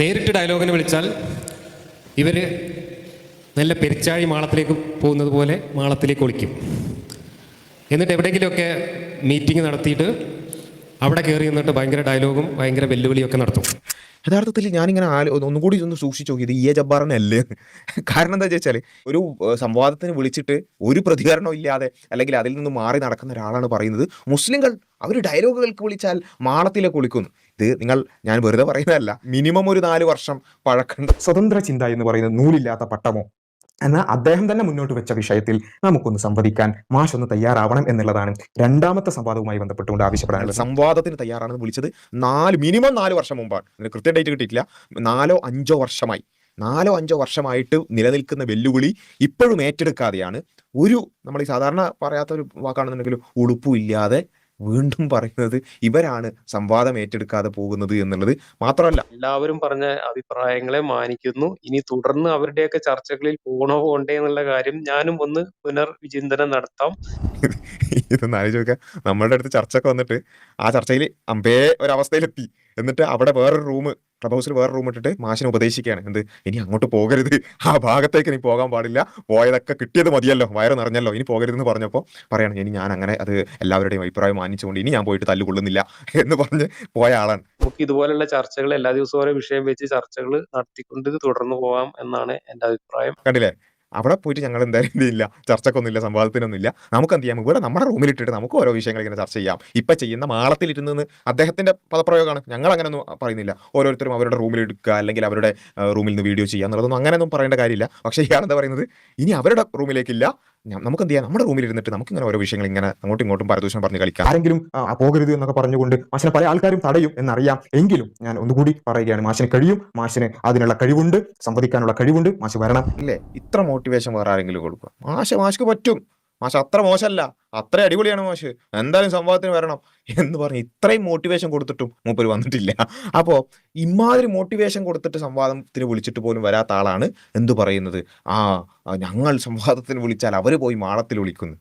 നേരിട്ട് ഡയലോഗിനെ വിളിച്ചാൽ ഇവർ നല്ല പെരിച്ചാഴി മാളത്തിലേക്ക് പോകുന്നത് പോലെ മാളത്തിലേക്ക് ഒളിക്കും. എന്നിട്ട് എവിടെയെങ്കിലുമൊക്കെ മീറ്റിംഗ് നടത്തിയിട്ട് അവിടെ കയറി നിന്നിട്ട് ഭയങ്കര ഡയലോഗും ഭയങ്കര വെല്ലുവിളിയൊക്കെ നടത്തും. യഥാർത്ഥത്തിൽ ഞാനിങ്ങനെ ആലോ ഒന്നും കൂടി ഒന്ന് സൂക്ഷിച്ചു നോക്കിയത് ഇ എ ജബ്ബാറിനല്ലേ? കാരണം എന്താ വെച്ചാൽ ഒരു സംവാദത്തിന് വിളിച്ചിട്ട് ഒരു പ്രതികരണം ഇല്ലാതെ അല്ലെങ്കിൽ അതിൽ നിന്ന് മാറി നടക്കുന്ന ഒരാളാണ് പറയുന്നത്. മുസ്ലിങ്ങൾ അവർ ഡയലോഗുകൾക്ക് വിളിച്ചാൽ മാളത്തിലേക്ക് വിളിക്കുന്നു. ഇത് നിങ്ങൾ ഞാൻ വെറുതെ പറയുന്നതല്ല. മിനിമം ഒരു നാല് വർഷം പഴക്കം. സ്വതന്ത്ര ചിന്ത എന്ന് പറയുന്നത് നൂലില്ലാത്ത പട്ടമോ? എന്ന അദ്ദേഹം തന്നെ മുന്നോട്ട് വെച്ച വിഷയത്തിൽ നമുക്കൊന്ന് സംവദിക്കാൻ മാഷ് ഒന്ന് തയ്യാറാവണം എന്നുള്ളതാണ് രണ്ടാമത്തെ സംവാദവുമായി ബന്ധപ്പെട്ടുകൊണ്ട് ആവശ്യപ്പെടാനുള്ളത്. സംവാദത്തിന് തയ്യാറാണെന്ന് വിളിച്ചത് നാല് മിനിമം നാല് വർഷം മുമ്പാണ്. കൃത്യ ഡേറ്റ് കിട്ടിയിട്ടില്ല. നാലോ അഞ്ചോ വർഷമായി. നാലോ അഞ്ചോ വർഷമായിട്ട് നിലനിൽക്കുന്ന വെല്ലുവിളി ഇപ്പോഴും ഏറ്റെടുക്കാതെയാണ്. ഒരു നമ്മൾ ഈ സാധാരണ പറയാത്ത ഒരു വാക്കാണെന്നുണ്ടെങ്കിലും ഉളുപ്പുമില്ലാതെ വീണ്ടും പറയുന്നത് ഇവരാണ് സംവാദം ഏറ്റെടുക്കാതെ പോകുന്നത് എന്നുള്ളത് മാത്രമല്ല. എല്ലാവരും പറഞ്ഞ അഭിപ്രായങ്ങളെ മാനിക്കുന്നു. ഇനി തുടർന്ന് അവരുടെയൊക്കെ ചർച്ചകളിൽ പോകണോ പോകണ്ടേ എന്നുള്ള കാര്യം ഞാനും ഒന്ന് പുനർവിചിന്തനം നടത്താം. ഇതൊന്ന് ആലോചിച്ച് നോക്കുക നമ്മളുടെ അടുത്ത് ചർച്ചയൊക്കെ വന്നിട്ട് ആ ചർച്ചയിൽ അമ്പേ ഒരവസ്ഥയിലെത്തി. എന്നിട്ട് അവിടെ വേറൊരു റൂം ക്ലബ് ഹൗസിൽ വേറെ റൂം ഇട്ടിട്ട് മാഷിനെ ഉപദേശിക്കുകയാണ്. എന്ത്? ഇനി അങ്ങോട്ട് പോകരുത്. ആ ഭാഗത്തേക്ക് ഇനി പോകാൻ പാടില്ല. പോയതൊക്കെ കിട്ടിയത് മതിയല്ലോ. വയറ് നിറഞ്ഞല്ലോ. ഇനി പോകരുതെന്ന് പറഞ്ഞപ്പോൾ പറയണം ഇനി ഞാൻ അങ്ങനെ അത് എല്ലാവരുടെയും അഭിപ്രായം മാനിച്ചുകൊണ്ട് ഇനി ഞാൻ പോയിട്ട് തല്ലുകൊള്ളുന്നില്ല എന്ന് പറഞ്ഞ് പോയ ആളാണ്. നമുക്ക് ഇതുപോലുള്ള ചർച്ചകൾ എല്ലാ ദിവസവും ഓരോ വിഷയം വെച്ച് ചർച്ചകൾ നടത്തിക്കൊണ്ട് തുടർന്നു പോകാം എന്നാണ് എന്റെ അഭിപ്രായം. കണ്ടില്ലേ? അവിടെ പോയിട്ട് ഞങ്ങൾ എന്തായാലും എന്തില്ല ചർച്ചക്കൊന്നുമില്ല സംവാദത്തിനൊന്നുമില്ല. നമുക്ക് എന്ത് ചെയ്യാം? ഇവിടെ നമ്മുടെ റൂമിലിട്ടിട്ട് നമുക്ക് ഓരോ വിഷയങ്ങൾ ഇങ്ങനെ ചർച്ച ചെയ്യാം. ഇപ്പം ചെയ്യുന്ന മാളത്തിലിരുന്ന് അദ്ദേഹത്തിന്റെ പദപ്രയോഗമാണ്. ഞങ്ങൾ അങ്ങനെയൊന്നും പറയുന്നില്ല. ഓരോരുത്തരും അവരുടെ റൂമിൽ എടുക്കുക അല്ലെങ്കിൽ അവരുടെ റൂമിൽ നിന്ന് വീഡിയോ ചെയ്യുക എന്നുള്ളതൊന്നും അങ്ങനെയൊന്നും പറയേണ്ട കാര്യമില്ല. പക്ഷേ ഇയാൾ എന്താ പറയുന്നത്? ഇനി അവരുടെ റൂമിലേക്കില്ല. നമുക്ക് എന്ത് ചെയ്യാം? നമ്മുടെ റൂമിൽ ഇരുന്നിട്ട് നമുക്ക് ഇങ്ങനെ ഓരോ വിഷയങ്ങൾ ഇങ്ങനെ അങ്ങോട്ടും ഇങ്ങോട്ടും പരദൂഷണം പറഞ്ഞു കളിക്കാം. ആരെങ്കിലും പോകരുത് എന്നൊക്കെ പറഞ്ഞുകൊണ്ട് മാഷിനെ പല ആൾക്കാരും തടയും എന്നറിയാം. എങ്കിലും ഞാൻ ഒന്നുകൂടി പറയുകയാണ്. മാഷിന് കഴിയും. മാഷിന് അതിനുള്ള കഴിവുണ്ട്. സംവദിക്കാനുള്ള കഴിവുണ്ട്. മാഷ് വരണം. അല്ലേ ഇത്ര മോട്ടിവേഷൻ വേറെ ആരെങ്കിലും കൊടുക്കുക മാഷ് മാഷ്ക്ക് പറ്റും. മാഷ അത്ര മോശമല്ല അത്ര അടിപൊളിയാണ് മാഷ്. എന്തായാലും സംഭവത്തിന് വരണം എന്ന് പറഞ്ഞ് ഇത്രയും മോട്ടിവേഷൻ കൊടുത്തിട്ടും മൂപ്പര് വന്നിട്ടില്ല. അപ്പോൾ ഇമാതിരി മോട്ടിവേഷൻ കൊടുത്തിട്ട് സംവാദത്തിന് വിളിച്ചിട്ട് പോലും വരാത്ത ആളാണ് എന്തു പറയുന്നത്? ആ ഞങ്ങൾ സംവാദത്തിന് വിളിച്ചാൽ അവർ പോയി മാളത്തിൽ വിളിക്കുന്നു.